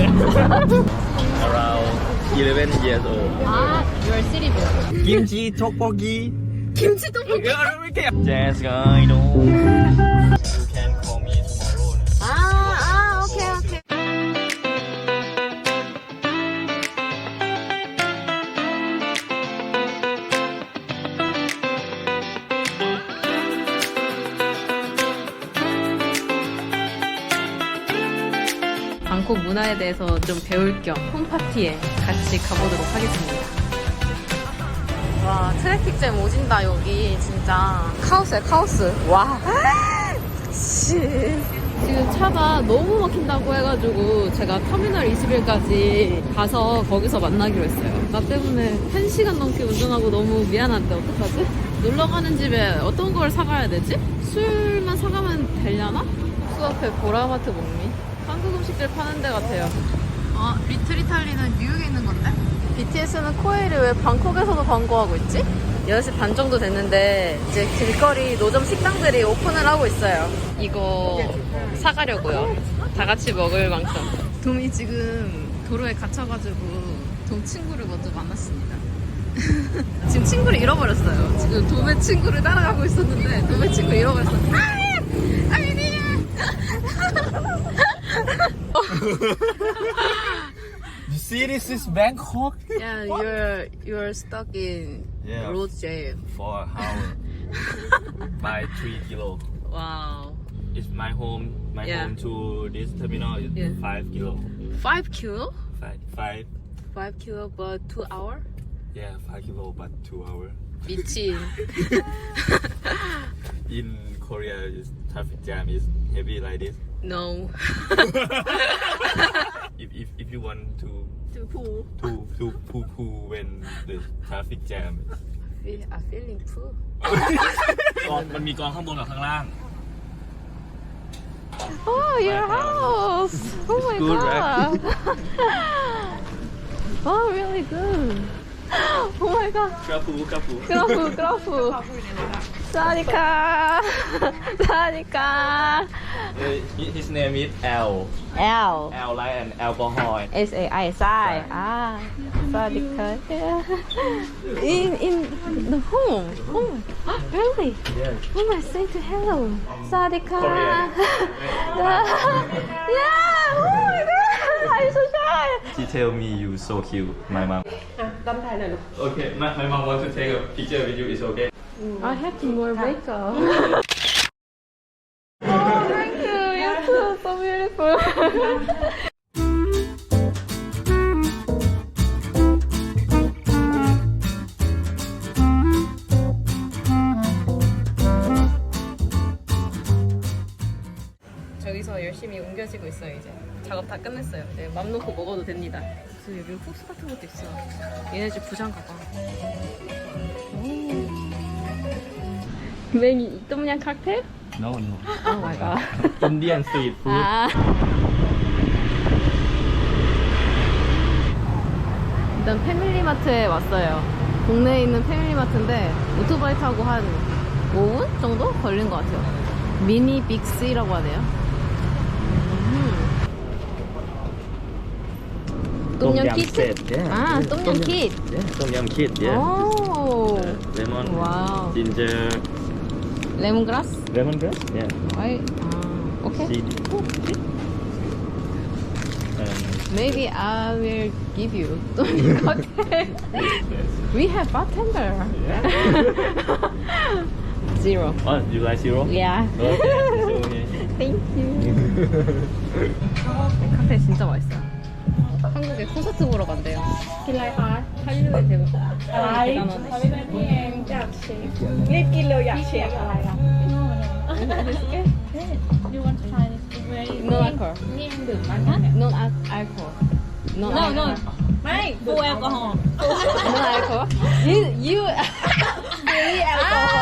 Around 11 years old. 아, your city boy. 김치 떡볶이. 김치 떡볶이. Just going on. 한국 문화에 대해서 좀 배울 겸 홈파티에 같이 가보도록 하겠습니다. 와 트래픽잼 오진다 여기 진짜 카오스야 카오스 와 미치 지금 차가 너무 막힌다고 해가지고 제가 터미널 21까지 가서 거기서 만나기로 했어요. 나 때문에 1시간 넘게 운전하고 너무 미안한데 어떡하지? 놀러 가는 집에 어떤 걸 사가야 되지? 술만 사가면 되려나? 수 앞에 보라마트 먹니? 한국 음식들 파는 데 같아요. 아, 리틀 이탈리는 뉴욕에 있는 건데? BTS는 코엘이 왜 방콕에서도 광고하고 있지? 8시 반 정도 됐는데 이제 길거리 노점 식당들이 오픈을 하고 있어요. 이거 사가려고요. 다 같이 먹을 만큼. 돔이 지금 도로에 갇혀가지고 돔 친구를 먼저 만났습니다. 지금 친구를 잃어버렸어요. 지금 도매 친구를 따라가고 있었는데 도매 친구 잃어버렸어. 요 아! 아니야! you see, this is Bangkok. Yeah, you're you're stuck in Yeah. road jail. For how hour by three kilo. Wow, It's my home. My Yeah. home to this terminal is Yeah. five kilo. five kilo, Five, five. five kilo, but two hour. Yeah, five kilo, but two hour. 미친. In Korea, is traffic jam is heavy like this. No. if, if if you want to To poo to to poo poo when the traffic jam We are feeling poo. กองมันมีกองข้างบนกับข้างล่าง Oh, your house! Oh my good, god! oh, really good! Oh my god! Sadika. Sadika. His name is L. L. L like an alcohol. S A I S I. Ah. Sadika. Yeah. In in the home. Home. Oh, really? Yes. We must say to hello. Sadika. yeah. Oh my god. i you so shy. She tell me you so cute, my mom. Ah, okay, my, my mom wants to take a picture with you. It's okay. I have t more makeup. oh, thank you. You're o so beautiful. 저기서 열심히 옮겨지고 있어요 이제 작업 다 끝냈어요 이제 맘 놓고 먹어도 됩니다 그래서 여기 호스 같은 것도 있어 얘네 집부장 가봐 오. m a 이 y Tom-yum c o c k t No, no. Oh my god. Indian street food. a ah. 일단 패밀리마트에 왔어요. 동네에 있는 패밀리마트인데 오토바이 타고 한 5분 정도 걸린 것 같아요. 미니 빅스라고 하네요. 음. 똠얌 키트? 예. 아, 똠얌 키트. 똠얌 키트, 오. 네, 레몬, 와우. 진저, lemongrass? Lemongrass, yeah. Why? Uh, okay. Seed. Um, Maybe I will give you cocktail. we have bartender. Yeah. zero. Oh, you like zero? Yeah. Okay. okay. Thank you. 커피 진짜 맛있어요. 콘서트 보러 간대요. 한류의 대박. อะไรเขาไม่เป็นพี่เองอยากเช็ครีบกินเร็วอยากเช็คอะไรอ่ะ You want to try this? Very No alcohol. นี่ยังดื่มบ้างเนี่ย Non alcohol. Non No no. alcohol. ไม่ full alcohol No alcohol. You you. Really alcohol.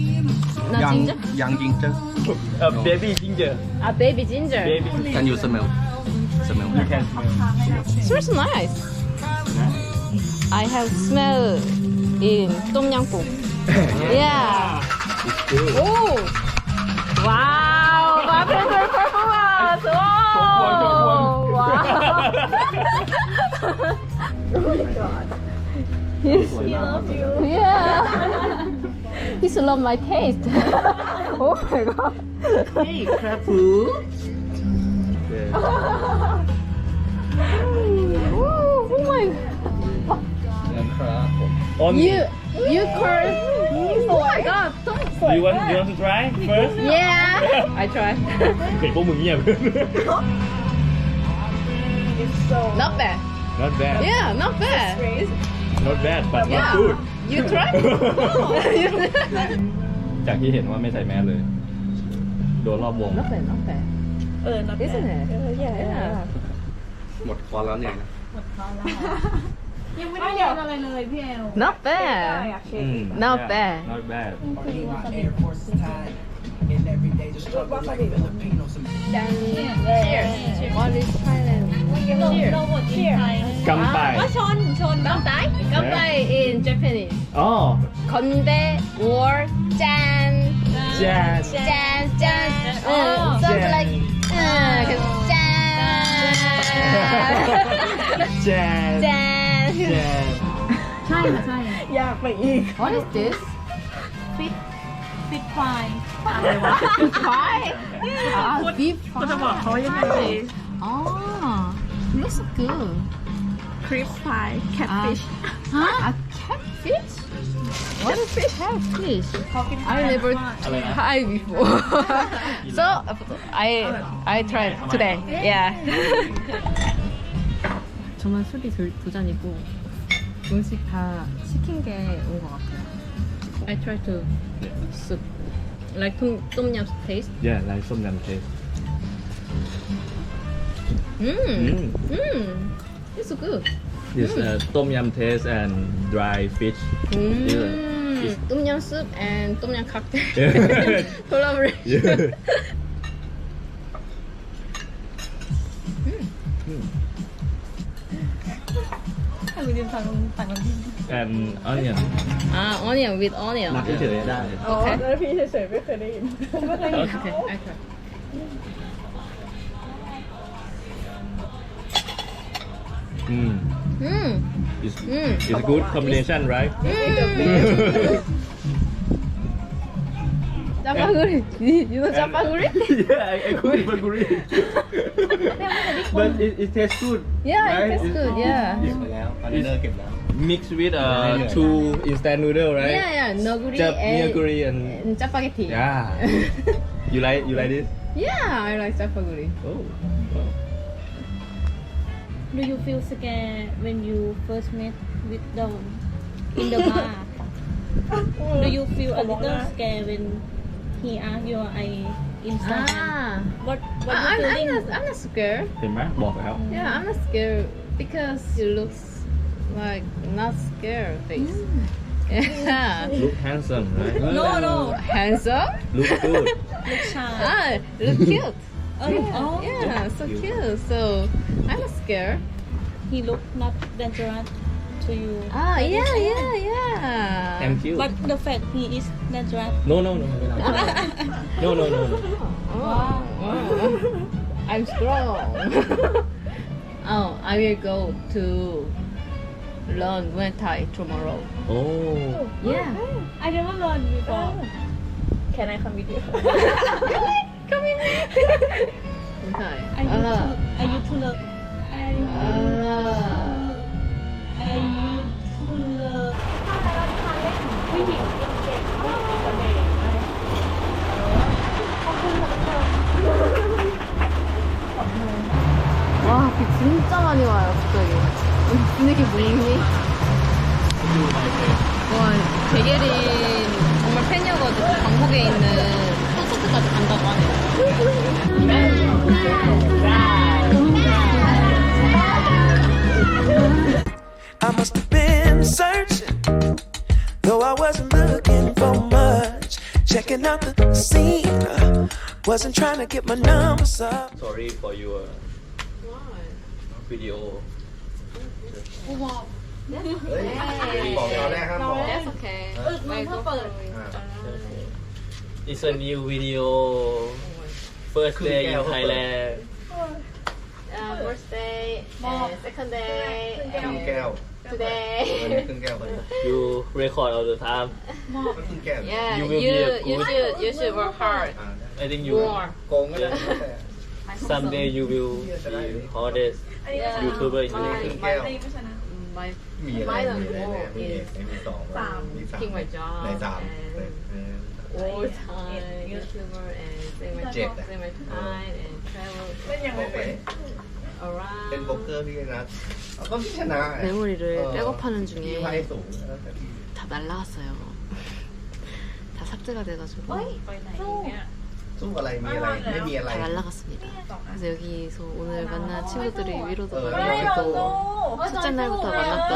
young, ginger? Young ginger. no. Baby ginger. A uh, baby ginger. Baby ginger. Can you smell? Smell. You can smell. Smells nice. I have smell in tom yum goong. yeah. yeah. It's good. Oh. Wow. My favorite performance. Oh. Wow. oh my god. He loves you. Yeah. It's not my taste. oh my god. Hey, crab food. oh, oh my. You you call. Oh my god. Don't. You want you want to try first? Yeah. I try. Okay, พวกมึงเงียบ Not bad. Not bad. Yeah, not bad. Not bad, but not good. you try จากที่เห็นว่าไม่ใส่แมสเลยโดนรอบวงนอกแต่นอกแต่เออนอก b ต่ i อ n ใหญ่ e หมดคอแล้วเนี่ยนะหมดคอแล้วยังไม่ได้เรียนอะไรเลยพี่เอล not bad not bad not bad ดังนี่ cheers เราหมดที่ไทยกำไปชนชนงตาปกำไป in Japanese 어. 건대 5월 짠. 짠. 짠. 짠. 짠. 어. like 응. 그래서 짠. 짠. 짠. China, China. What is this? Sweet. ติดไฟอะไรวะ Why? Ah, beef คุณจะบอกเขายังไงดี Oh, this good. crib fry, catfish. Huh? A catfish? What is catfish? I never tried before. so I I tried today. Yeah. 정말 술이 도, 도전이고 음식 다 시킨 게온것 같아요. I try to soup like tom tom yum taste. Yeah, like some yum taste. 음. 음. 음. It's so good. This mm. uh, tom yum taste and dry fish. Mm. Yeah. It's- Tom yum soup and tom yum cocktail. Yeah. Collaboration. Yeah. We didn't talk about and onion. Ah, onion with onion. นับเฉยๆได้ Okay. แล้วพี่เฉยๆไม่เคยได้ยิน oh, Okay. Okay. Mm. Mm. It's, mm. it's a good combination, right? Mm. Chapaguri. you know chapaguri? yeah, I, I cook chapaguri. but it, it tastes good. Yeah, right? it tastes good. Yeah. It's, it's, it's mixed with uh, two instant noodle, right? Yeah, yeah. Noguri Jap and, noguri and, and chapaghetti. Yeah. you like you like this? Yeah, I like chapaguri. Oh. Wow do you feel scared when you first met with them in the bar? do you feel a little scared when he asked you eye Instagram? Ah. What what you I'm, feeling? I'm not, I'm not scared. เห็นไหมบอกแล้ว Yeah, I'm not scared because he looks like not scared face. Mm. Yeah. look handsome right No, no. Handsome? look good Look shy. Ah, look cute. Oh, yeah. Oh, yeah. yeah. so cute. So I was scared. He looked not dangerous to you. Oh, yeah, yeah, yeah. Thank you. But the fact he is dangerous. No, no, no. No, no, no. no, Oh, wow. wow. I'm strong. oh, I will go to learn Muay Thai tomorrow. Oh. Yeah. I never learned before. Oh. Can I come with you? I you Ah. to, I you to love. I y you to love. 와, 비 진짜 많이 와요, 갑자기. 오늘 분위기 뭐니? 음, 와, 게린 정말 팬이어가지고, 방콕에 있는 I must have been searching, though I wasn't looking for much. Checking out the scene, uh, wasn't trying to get my numbers up. Sorry for your video. Wow. okay. That's okay. That's okay. That's okay. That's okay. It's a new video first day in Thailand uh, first day second day today you record all the time yeah You will be a g o o d y o u should you should work hard I think you more โกงก someday you will be h a r d e s t YouTuber in t h ค my รึ่งแก้ว my มีอะไรมีอะไรแน่มีเอกมีสองสามมีสาม king my job ในสาม and เออ all time YouTuber and s p y my time and travel เอาร่าเ 메모리를 백업하는 중에 다날라왔어요다 삭제가 돼가지고. 쑥อะไรมีอะไรไม่มีอะไร 잘 날라갔습니다. 그래서 여기서 오늘 만난 친구들의 위로도 많이 받고 첫째 날부터 만났던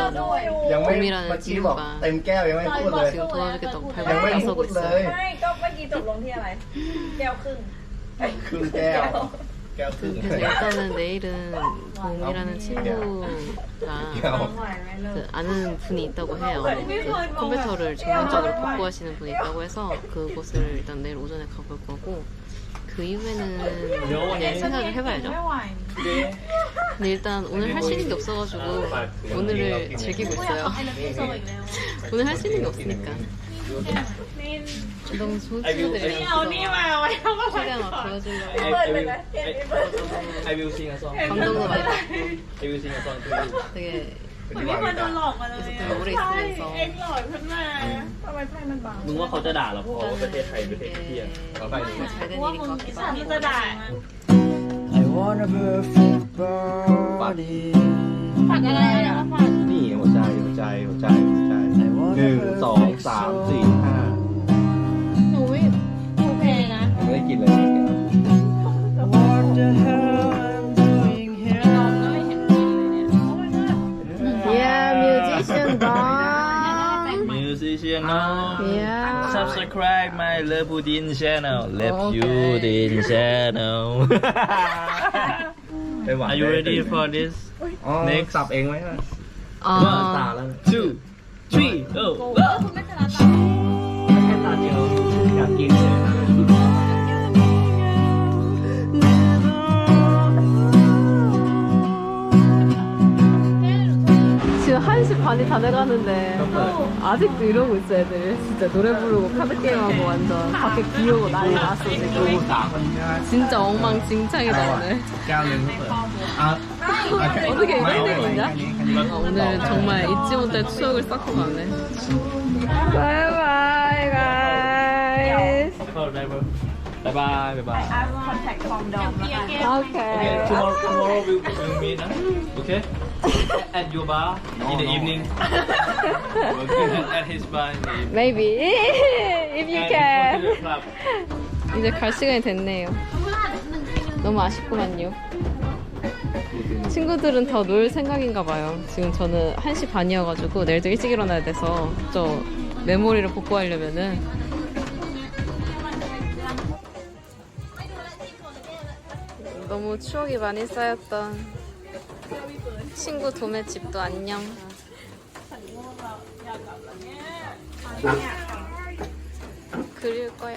ยังไม่เมื่อกี้บอกเต็มแก้วยังไม่พูดเลย 지금 도와주겠다고 ยังไม่ 발발 พูด 나서고 เลย 있어요. ไม่ก็เมื่อกี้จบลงที่อะไรแก้วครึ่งครึ่งแก้ว 그래서 일단은 내일은 동이라는 친구가그 아는 분이 있다고 해요. 그 컴퓨터를 전문적으로 복구하시는 분이 있다고 해서 그곳을 일단 내일 오전에 가볼 거고 그 이후에는 그냥 생각을 해봐야죠. 근데 일단 오늘 할 수 있는 게 없어가지고 아, 네. 오늘을 즐기고 있어요. 오늘 할 수 있는 게 없으니까. 너무소스들이เอานี่มาไว้ทำอะไร최대한ก่อน보여주려고เปิดเลยนะเกมนี้เปิด I will ซ i ง g a song 감동도많이받고 I ก i l l sing a song to you 되게เหมือนพี่มันโดนหลอกมาเลยอะใช่เองหลอกขึ้นมทำไมไฟมันบางมึงว่าเขาจะด่าเราเพราะว่าประเทศไทยเป็นประเทศ่เทียง되게잘된ว่า일인มึง것คิด같ว่ามึง하고จะด่า I w ก n t a perfect body ฝกอะไรอะฝกนี่หัวใจหัวใจหัวใจหัวใจหนึ่งสองสามสี่ห้าหนูไม่โอเคนะยังไม่ได้กินเลย w h องไม่เห็นกินเลยเนี่ย Yeah musician Musician h subscribe my Love Budin channel Love Budin channel Are you ready for this Next สับเองไหมละว่าสาแล้ว two 지금 1시 반이 다 돼가는데 아직도 이러고 있어 애들 진짜 노래 부르고 카드게임하고 완전 밖에 비 오고 난리 났어 지금 진짜 엉망진창이다 오늘 아, 어떻게 이런 데인가? 오늘 정말 잊지 못할 추억을 쌓고 가네. 바이바이 guys. Bye bye, bye I will contact Kondom. Okay. Okay, tomorrow, tomorrow we'll, we'll meet, huh? okay? At your bar in the evening. We'll meet at his bar in the evening. Maybe if you And go can. to the club. 이제 갈 시간이 됐네요. 너무 아쉽구만요. 친구들은 더 놀 생각인가 봐요. 지금 저는 1시 반이어가지고 내일도 일찍 일어나야 돼서 저 메모리를 복구하려면은 너무 추억이 많이 쌓였던 친구 도매 집도 안녕. 그릴 거야.